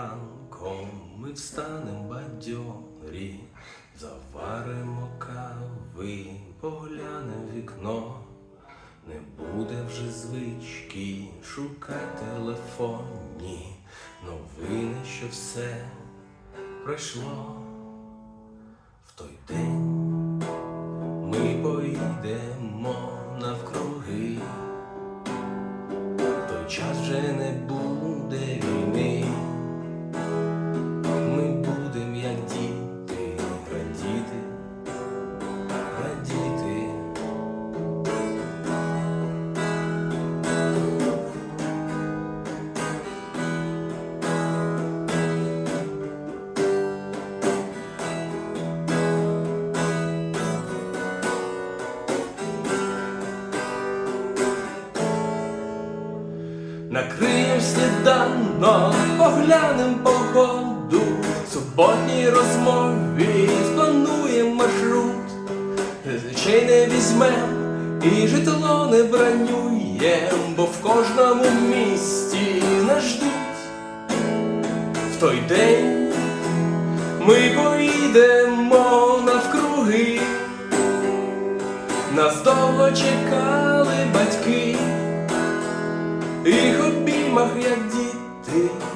ранком ми встанем бадьорі, заваримо кави, поглянем вікно. Не буде вже звички шукати телефонні новини, що все пройшло в той день. Ми поїдемо навкруги, в той час вже не буде Накриєм сніданок, поглянем погоду, в суботній розмові сплануєм маршрут, речей не візьмем і житло не бронюєм, бо в кожному місті нас ждуть. В той день ми поїдемо навкруги, нас довго чекали батьки. 네.